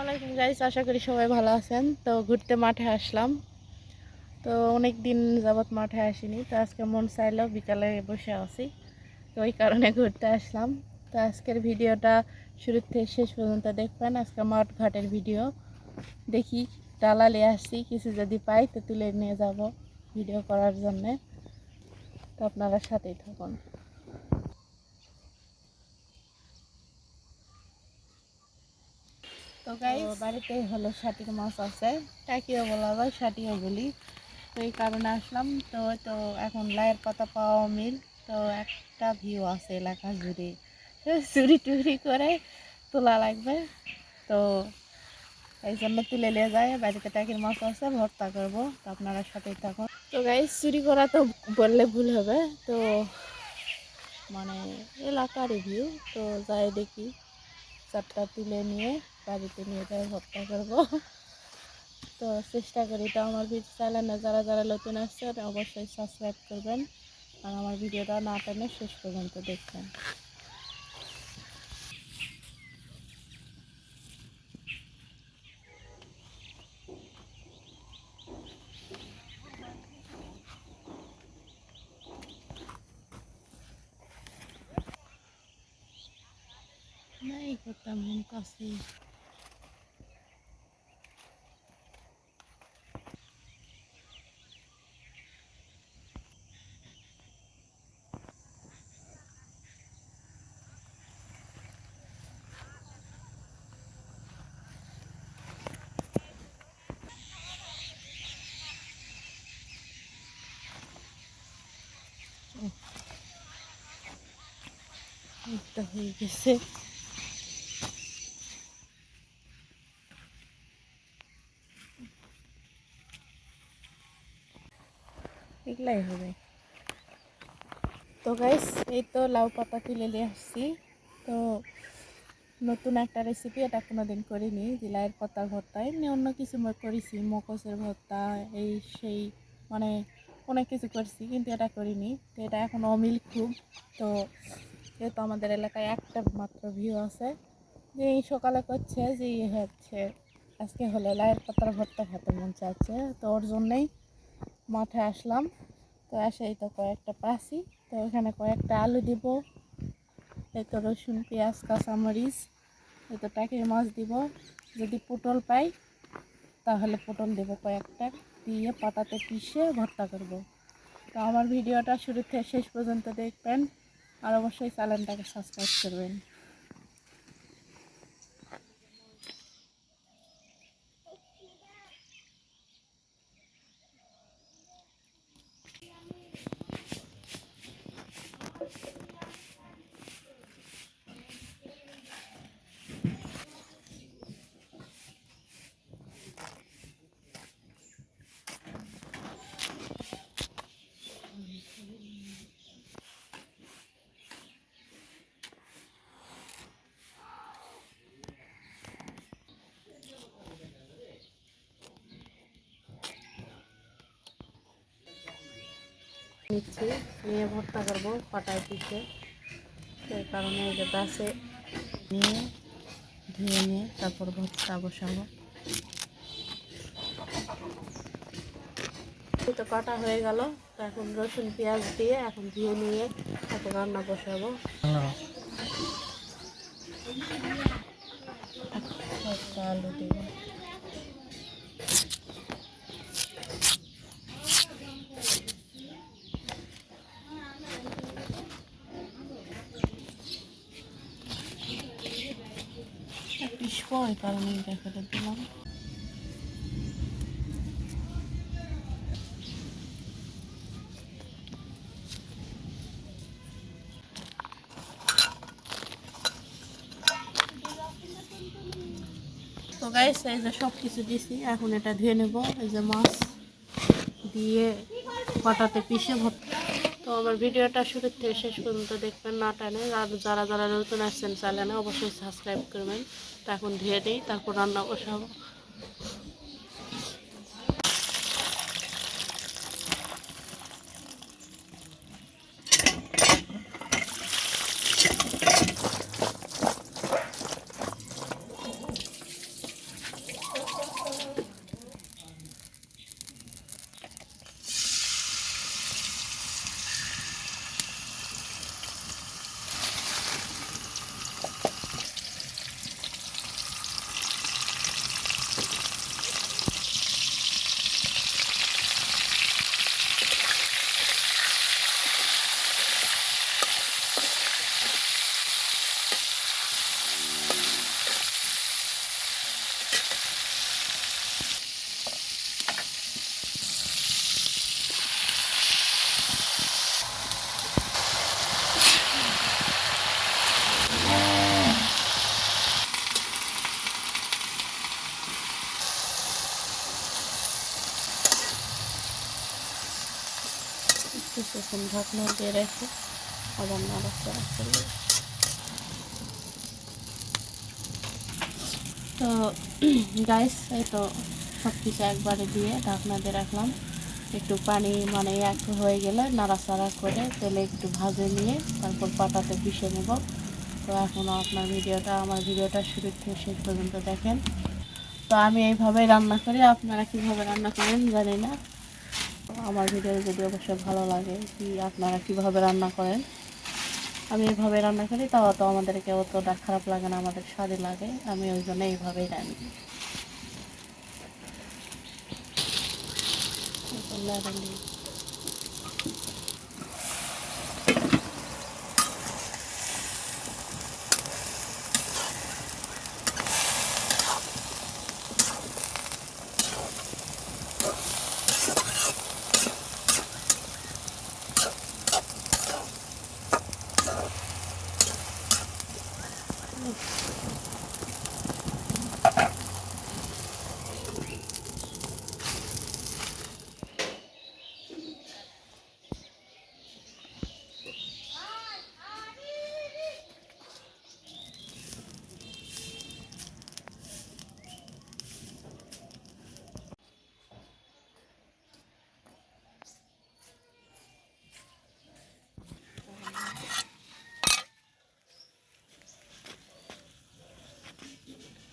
আলাইকুম গাইস আশা করি সবাই ভালো আছেন। তো ঘুরতে মাঠে আসলাম। তো অনেক দিন যাবৎ মাঠে আসিনি, তো আজকে মন চাইলো বিকালে বসে আছি। তো ওই কারণে ঘুরতে আসলাম। তো আজকের ভিডিওটা শুরু থেকে শেষ পর্যন্ত দেখবেন। আজকে মাঠ ঘাটের ভিডিও। দেখি ডালা নিয়ে আসছি, কিছু যদি পাই তো তুলে নিয়ে যাব ভিডিও করার জন্যে। তো আপনারা সাথেই থাকুন তো গাই বাড়িতে হলো ষাটির মাছ আছে। টাকিও বলা যায় ষাটিও বলি। তো এই কারণে আসলাম। তো তো এখন লায়ের পাতা পাওয়া মিল তো একটা ভিউ আছে এলাকা জুড়ে। চুরি টুরি করে তোলা লাগবে। তো এই জন্য তুলে নিয়ে যায় বাড়িতে টাকির মাছ আছে, ভর্তা করব। তো আপনারা সাথেই থাকুন। তো গাই চুরি করা তো বললে ভুল হবে। তো মানে এলাকার ভিউ তো যাই দেখি। চারটা তুলে নিয়ে বাড়িতে নিয়ে যাই ভর্তা করব। তো চেষ্টা করি। তো আমার ভিডিও চ্যানেলে যারা যারা নতুন আসছে অবশ্যই সাবস্ক্রাইব করবেন। আর আমার ভিডিওটা না টেনে শেষ পর্যন্ত দেখবেন। মন কাছে। একটা হয়ে গেছে। এগুলাই হবে। তো গাইস এই তো লাউ পাতা তুলে নিয়ে আসছি। তো নতুন একটা রেসিপি এটা কোনো দিন করিনি যে লাউয়ের পাতার ভর্তা। এমনি অন্য কিছু করেছি মকসের ভর্তা, এই সেই মানে অনেক কিছু করছি, কিন্তু এটা করিনি। তো এটা এখন অমিল খুব। তো যেহেতু আমাদের এলাকায় একটা মাত্র ভিউ আছে, যে এই সকালে করছে, যে ইয়ে হচ্ছে, আজকে হলে লাউয়ের পাতার ভর্তা খেতে মন চাচ্ছে তো ওর জন্যেই মাঠে আসলাম। তো এসেই তো কয়েকটা পাসি তো এখানে কয়েকটা আলু দিব, এই তো রসুন, পেঁয়াজ, কাঁচামরিচ, এই তো টাকির মাছ দিব। যদি পটল পাই, তাহলে পটল দেবো কয়েকটা, দিয়ে পাতাতে পিষে ভর্তা করব। তো আমার ভিডিওটা শুরু থেকে শেষ পর্যন্ত দেখবেন। আর অবশ্যই চ্যানেলটাকে সাবস্ক্রাইব করবেন। নিচ্ছি নিয়ে ভর্তা করব পাটায় পিঠে। সেই কারণে এই যে গাছে নিয়ে ধুয়ে নিয়ে তারপর ভর্তা বসাবো। তো কাটা হয়ে গেল তো এখন রসুন পেঁয়াজ দিয়ে এখন ধুয়ে নিয়ে তারপর রান্না বসাবো। আলু দেবো ওই কারণে দেখাতে দিলাম। তো গাইস এই যে সব কিছু দিছি, এখন এটা ধুয়ে নেব। এই যে মাছ দিয়ে পাটাতে পিষে ভর্তি তো আমার ভিডিওটা শুরু থেকে শেষ পর্যন্ত দেখবেন, না টানে। আর যারা যারা নতুন আসছেন, চ্যানেলে অবশ্যই সাবস্ক্রাইব করবেন। তো এখন ধুয়ে দিই, তারপর রান্না বসাবো। ঢাকনা দিয়ে রেখে আবার নাড়াচাড়া করবে। তো গাইস এই তো সব কিছু একবারে দিয়ে ঢাকনা দিয়ে রাখলাম। একটু পানি মানে এক হয়ে গেলে নাড়াচাড়া করে তেলে একটু ভাজে নিয়ে তারপর পাটাতে পিষে নেব। তো এখনও আপনার ভিডিওটা, আমার ভিডিওটা শুরু থেকে শেষ পর্যন্ত দেখেন। তো আমি এইভাবেই রান্না করি। আপনারা কীভাবে রান্না করেন জানি না। আমার ভিডিও যদি অবশ্যই ভালো লাগে কি আপনারা কীভাবে রান্না করেন, আমি এইভাবে রান্না করি, তাও তো আমাদেরকে অতটা খারাপ লাগে না, আমাদের স্বাদে লাগে, আমি ওই জন্য এইভাবেই রান্না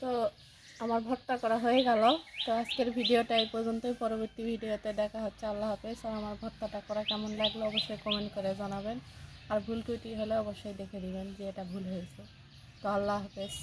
তো আমার ভর্তা করা হয়ে গেল। তো আজকের ভিডিওটা এই পর্যন্তই। পরবর্তী ভিডিওতে দেখা হচ্ছে। আল্লাহ হাফেজ। আর আমার ভর্তাটা করা কেমন লাগল অবশ্যই কমেন্ট করে জানাবেন। আর ভুল ত্রুটি হলে অবশ্যই দেখে দিবেন যে এটা ভুল হয়েছে। তো আল্লাহ হাফেজ।